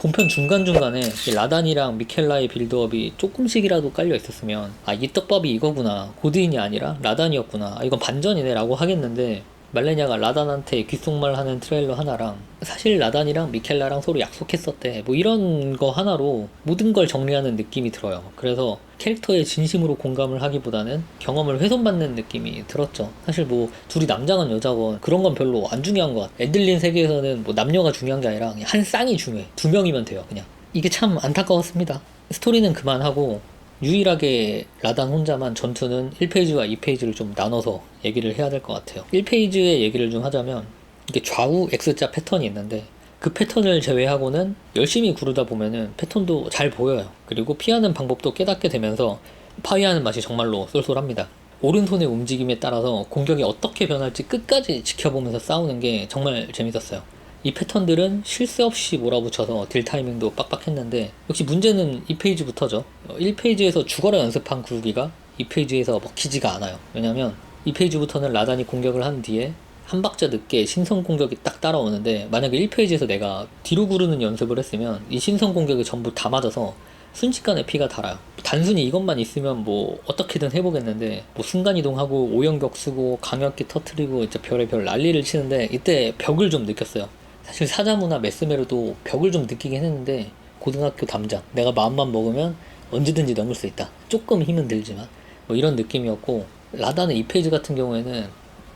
본편 중간중간에 이 라단이랑 미켈라의 빌드업이 조금씩이라도 깔려 있었으면 아 이 떡밥이 이거구나. 고드인이 아니라 라단이었구나. 아, 이건 반전이네 라고 하겠는데 말레냐가 라단한테 귓속말 하는 트레일러 하나랑 사실 라단이랑 미켈라랑 서로 약속했었대. 뭐 이런 거 하나로 모든 걸 정리하는 느낌이 들어요. 그래서 캐릭터에 진심으로 공감을 하기보다는 경험을 훼손받는 느낌이 들었죠. 사실 뭐 둘이 남자건 여자건 그런 건 별로 안 중요한 것 같아 애들린 세계에서는 뭐 남녀가 중요한 게 아니라 한 쌍이 중요해. 두 명이면 돼요 그냥. 이게 참 안타까웠습니다. 스토리는 그만하고 유일하게 라단 혼자만 전투는 1페이지와 2페이지를 좀 나눠서 얘기를 해야 될 것 같아요. 1페이지의 얘기를 좀 하자면 이게 좌우 X자 패턴이 있는데 그 패턴을 제외하고는 열심히 구르다 보면은 패턴도 잘 보여요. 그리고 피하는 방법도 깨닫게 되면서 파이하는 맛이 정말로 쏠쏠합니다. 오른손의 움직임에 따라서 공격이 어떻게 변할지 끝까지 지켜보면서 싸우는 게 정말 재밌었어요. 이 패턴들은 쉴 새 없이 몰아붙여서 딜 타이밍도 빡빡했는데 역시 문제는 2페이지부터죠. 1페이지에서 죽어라 연습한 구르기가 2페이지에서 먹히지가 않아요. 왜냐면 2페이지부터는 라단이 공격을 한 뒤에 한 박자 늦게 신성 공격이 딱 따라오는데 만약에 1페이지에서 내가 뒤로 구르는 연습을 했으면 이 신성 공격이 전부 다 맞아서 순식간에 피가 달아요. 단순히 이것만 있으면 뭐 어떻게든 해보겠는데 뭐 순간이동하고 오연격 쓰고 강력기 터트리고 이제 별의별 난리를 치는데 이때 벽을 좀 느꼈어요. 사실 사자무나 메스메르도 벽을 좀 느끼긴 했는데 고등학교 담장 내가 마음만 먹으면 언제든지 넘을 수 있다. 조금 힘은 들지만 뭐 이런 느낌이었고 라단의 2페이지 같은 경우에는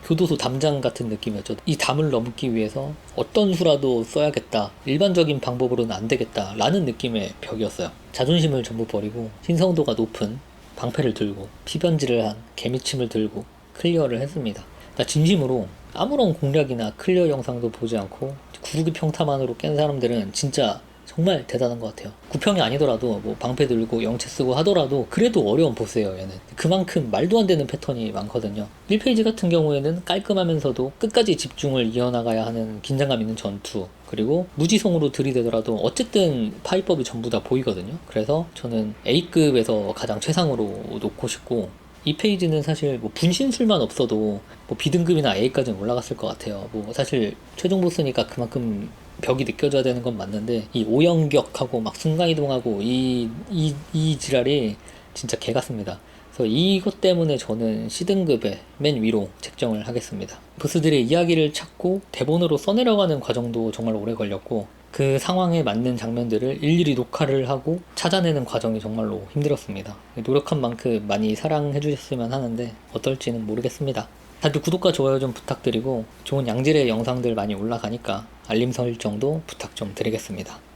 교도소 담장 같은 느낌이었죠. 이 담을 넘기 위해서 어떤 수라도 써야겠다. 일반적인 방법으로는 안 되겠다. 라는 느낌의 벽이었어요. 자존심을 전부 버리고 신성도가 높은 방패를 들고 피변지를 한 개미침을 들고 클리어를 했습니다. 나 진심으로 아무런 공략이나 클리어 영상도 보지 않고 구르기 평타만으로 깬 사람들은 진짜 정말 대단한 것 같아요. 구평이 아니더라도 뭐 방패 들고 영체 쓰고 하더라도 그래도 어려운 보스예요 얘는. 그만큼 말도 안 되는 패턴이 많거든요. 1페이지 같은 경우에는 깔끔하면서도 끝까지 집중을 이어나가야 하는 긴장감 있는 전투 그리고 무지성으로 들이대더라도 어쨌든 파이법이 전부 다 보이거든요. 그래서 저는 A급에서 가장 최상으로 놓고 싶고 이 페이지는 사실 뭐 분신술만 없어도 뭐 B등급이나 A까지는 올라갔을 것 같아요. 뭐 사실 최종 보스니까 그만큼 벽이 느껴져야 되는 건 맞는데 이 오연격하고 막 순간이동하고 이, 이, 이 지랄이 진짜 개 같습니다. 그래서 이것 때문에 저는 C등급의 맨 위로 책정을 하겠습니다. 보스들의 이야기를 찾고 대본으로 써내려가는 과정도 정말 오래 걸렸고 그 상황에 맞는 장면들을 일일이 녹화를 하고 찾아내는 과정이 정말로 힘들었습니다. 노력한 만큼 많이 사랑해 주셨으면 하는데 어떨지는 모르겠습니다. 다들 구독과 좋아요 좀 부탁드리고 좋은 양질의 영상들 많이 올라가니까 알림 설정도 부탁 좀 드리겠습니다.